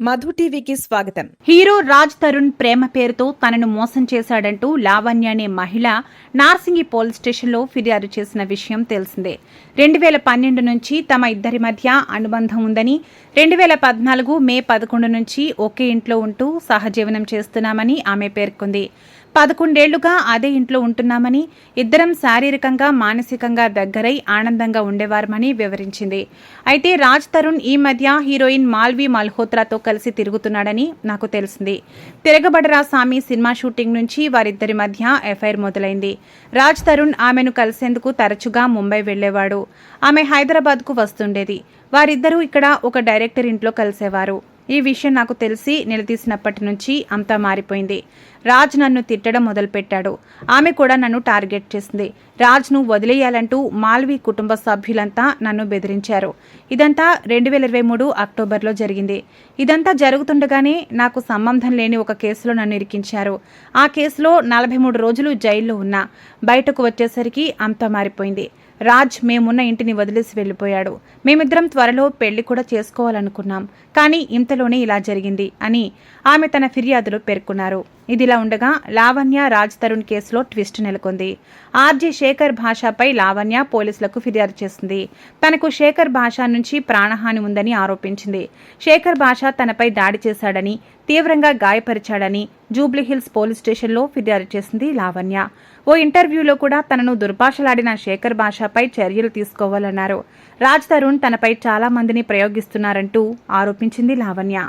మధు టీవీకి స్వాగతం. హీరో రాజ్ తరుణ్ ప్రేమ పేరుతో తనను మోసం చేశాడంటూ లావణ్య అనే మహిళ నార్సింగి పోలీస్ స్టేషన్లో ఫిర్యాదు చేసిన విషయం తెలిసిందే. రెండు వేల పన్నెండు నుంచి తమ ఇద్దరి మధ్య అనుబంధం ఉందని రెండు వేల పద్నాలుగు మే పదకొండు నుంచి ఒకే ఇంట్లో ఉంటూ సహజీవనం చేస్తున్నామని ఆమె పేర్కొంది. పదకొండేళ్ళుగా అదే ఇంట్లో ఉంటున్నామని ఇద్దరం శారీరకంగా మానసికంగా దగ్గరై ఆనందంగా ఉండేవారమని వివరించింది. అయితే రాజ్ తరుణ్ ఈ మధ్య హీరోయిన్ మాల్వి మల్హోత్రాతో కలిసి తిరుగుతున్నాడని నాకు తెలిసింది. తిరగబడరా సామి సినిమా షూటింగ్ నుంచి వారిద్దరి మధ్య ఎఫ్ఐఆర్ మొదలైంది. రాజ్ తరుణ్ ఆమెను కలిసేందుకు తరచుగా ముంబై వెళ్ళేవాడు ఆమె హైదరాబాద్కు వస్తుండేది. వారిద్దరూ ఇక్కడ ఒక డైరెక్టర్ ఇంట్లో కలిసేవారు. ఈ విషయం నాకు తెలిసి నిలదీసినప్పటి నుంచి అంతా మారిపోయింది. రాజ్ నన్ను తిట్టడం మొదలుపెట్టాడు. ఆమె కూడా నన్ను టార్గెట్ చేసింది. రాజ్ను వదిలేయాలంటూ మాల్వి కుటుంబ సభ్యులంతా నన్ను బెదిరించారు. ఇదంతా రెండు వేల ఇరవై మూడు అక్టోబర్లో జరిగింది. ఇదంతా జరుగుతుండగానే నాకు సంబంధం లేని ఒక కేసులో నన్ను ఇరికించారు. ఆ కేసులో నలభై మూడు రోజులు జైల్లో ఉన్నా. బయటకు వచ్చేసరికి అంతా మారిపోయింది. రాజ్ మేమున్న ఇంటిని వదిలేసి వెళ్ళిపోయాడు. మేమిద్దరం త్వరలో పెళ్ళి కూడా చేసుకోవాలనుకున్నాం. కానీ ఇంతలోనే ఇలా జరిగింది అని ఆమె తన ఫిర్యాదులో పేర్కొన్నారు. ఇదిలా ఉండగా లావణ్య రాజ్ తరుణ్ కేసులో ట్విస్ట్ నెలకొంది. ఆర్జే శేఖర్ భాషపై లావణ్య పోలీసులకు ఫిర్యాదు చేసింది. తనకు శేఖర్ భాష నుంచి ప్రాణహాని ఉందని ఆరోపించింది. శేఖర్ భాష తనపై దాడి చేశాడని తీవ్రంగా గాయపరిచాడని జూబ్లీహిల్స్ పోలీస్ స్టేషన్లో ఫిర్యాదు చేసింది లావణ్య. ఓ ఇంటర్వ్యూలో కూడా తనను దుర్భాషలాడిన శేఖర్ భాషపై చర్యలు తీసుకోవాలన్నారు. రాజ్ తరుణ్ తనపై చాలా మందిని ప్రయోగిస్తున్నారంటూ ఆరోపించింది లావణ్య.